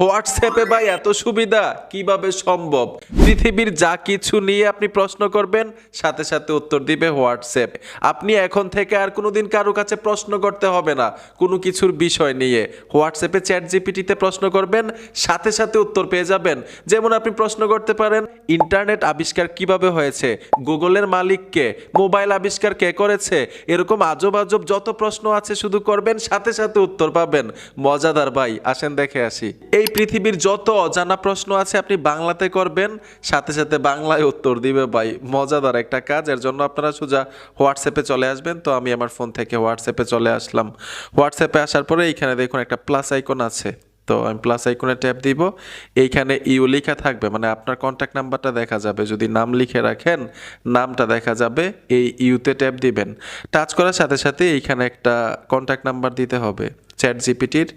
হোয়াটসঅ্যাপে ভাই এত সুবিধা? কীভাবে সম্ভব? পৃথিবীর যা কিছু নিয়ে আপনি প্রশ্ন করবেন, সাথে সাথে উত্তর দিবে হোয়াটসঅ্যাপ। আপনি এখন থেকে আর কোনোদিন কারও কাছে প্রশ্ন করতে হবে না, কোনো কিছুর বিষয় নিয়ে। হোয়াটসঅ্যাপে চ্যাট জিপিটিতে প্রশ্ন করবেন, সাথে সাথে উত্তর পেয়ে যাবেন। যেমন আপনি প্রশ্ন করতে পারেন, ইন্টারনেট আবিষ্কার কীভাবে হয়েছে? গুগলের মালিককে? মোবাইল আবিষ্কার কে করেছে? এরকম আজব আজব যত প্রশ্ন আছে শুধু করবেন, সাথে সাথে উত্তর পাবেন। মজাদার ভাই, আসেন দেখে আসি। এই পৃথিবীর যত অজানা প্রশ্ন আছে আপনি বাংলাতে করবেন, সাথে সাথে বাংলায় উত্তর দিবে ভাই। মজাদার একটা কাজ, এর জন্য আপনারা সোজা হোয়াটসঅ্যাপে চলে আসবেন। তো আমি আমার ফোন থেকে হোয়াটসঅ্যাপে চলে আসলাম। হোয়াটসঅ্যাপে আসার পরে এইখানে দেখুন একটা প্লাস আইকন আছে। তো আমি প্লাস আইকনে ট্যাপ দিব। এইখানে ইউ লেখা থাকবে মানে আপনার কন্ট্যাক্ট নাম্বারটা দেখা যাবে। যদি নাম লিখে রাখেন, নামটা দেখা যাবে, এই ইউতে ট্যাপ দিবেন। টাচ করার সাথে সাথে এইখানে একটা কন্ট্যাক্ট নাম্বার দিতে হবে। চ্যাট জিপিটির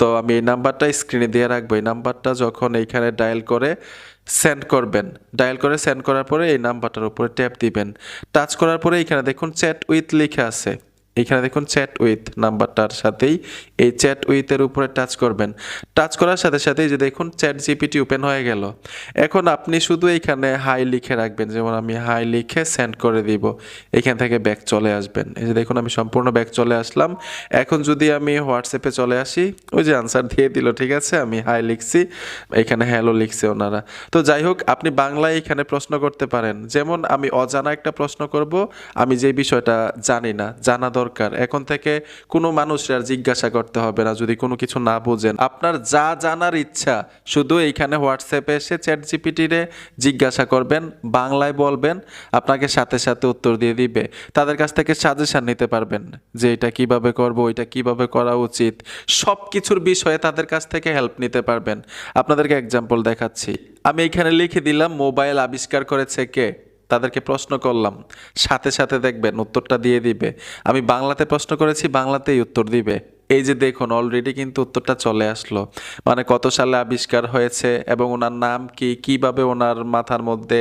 তো আমি এই নাম্বারটা স্ক্রিনে দিয়ে রাখব। এই নাম্বারটা যখন এইখানে ডায়াল করে সেন্ড করবেন, ডায়াল করে সেন্ড করার পরে এই নাম্বারটার উপরে ট্যাপ দিবেন। টাচ করার পরে এইখানে দেখুন চ্যাট উইথ লেখা আছে। এখানে দেখুন চ্যাট উইথ নাম্বারটার সাথেই এই চ্যাট উইথের উপরে টাচ করবেন। টাচ করার সাথে সাথে এই যে দেখুন চ্যাট জিপিটি ওপেন হয়ে গেল। এখন আপনি শুধু এখানে হাই লিখে রাখবেন, যেমন আমি হাই লিখে সেন্ড করে দিব। এখান থেকে ব্যাক চলে আসবেন। এই যে দেখুন আমি সম্পূর্ণ ব্যাক চলে আসলাম। এখন যদি আমি হোয়াটসঅ্যাপে চলে আসি, ওই যে আনসার দিয়ে দিল, ঠিক আছে? আমি হাই লিখছি, এখানে হ্যালো লিখছে ওনারা। তো যাই হোক, আপনি বাংলায় এখানে প্রশ্ন করতে পারেন। যেমন আমি অজানা একটা প্রশ্ন করব, আমি যে বিষয়টা জানি না, জানা এখন থেকে কোনো মানুষের আর জিজ্ঞাসা করতে হবে না, যদি কোনো কিছু না বুঝেন। আপনার যা জানার ইচ্ছা, শুধু এইখানে হোয়াটসঅ্যাপে এসে চ্যাট জিপিটিরে জিজ্ঞাসা করবেন, বাংলায় বলবেন, আপনাকে সাথে সাথে উত্তর দিয়ে দিবে। তাদের কাছ থেকে সাজেশন নিতে পারবেন যে এটা কীভাবে করব, এটা কীভাবে করা উচিত। সব কিছুর বিষয়ে তাদের কাছ থেকে হেল্প নিতে পারবেন। আপনাদেরকে এক্সাম্পল দেখাচ্ছি। আমি এখানে লিখে দিলাম, মোবাইল আবিষ্কার করেছে কে? তাদেরকে প্রশ্ন করলাম, সাথে সাথে দেখবেন উত্তরটা দিয়ে দিবে। আমি বাংলাতে প্রশ্ন করেছি, বাংলাতেই উত্তর দিবে। এই যে দেখুন অলরেডি কিন্তু উত্তরটা চলে আসলো। মানে কত সালে আবিষ্কার হয়েছে এবং ওনার নাম কি, কীভাবে ওনার মাথার মধ্যে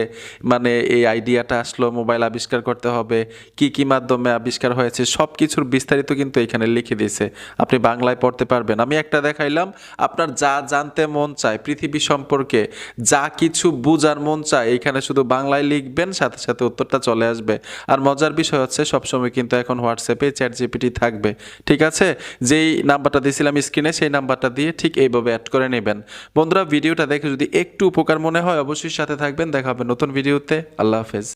মানে এই আইডিয়াটা আসলো মোবাইল আবিষ্কার করতে হবে, কি কি মাধ্যমে আবিষ্কার হয়েছে সব কিছুর বিস্তারিত কিন্তু এখানে লিখে দিয়েছে। আপনি বাংলায় পড়তে পারবেন। আমি একটা দেখাইলাম, আপনার যা জানতে মন চায় পৃথিবী সম্পর্কে, যা কিছু বুঝার মন চায়, এখানে শুধু বাংলায় লিখবেন, সাথে সাথে উত্তরটা চলে আসবে। আর মজার বিষয় হচ্ছে, সবসময় কিন্তু এখন হোয়াটসঅ্যাপে চ্যাট জিপিটি থাকবে। ঠিক আছে? যেই নাম্বারটা দিয়েছিলাম স্ক্রিনে, সেই নাম্বারটা দিয়ে ঠিক এইভাবে অ্যাড করে নেবেন। বন্ধুরা, ভিডিওটা দেখে যদি একটু উপকার মনে হয়, অবশ্যই সাথে থাকবেন। দেখা হবে নতুন ভিডিওতে। আল্লাহ হাফেজ।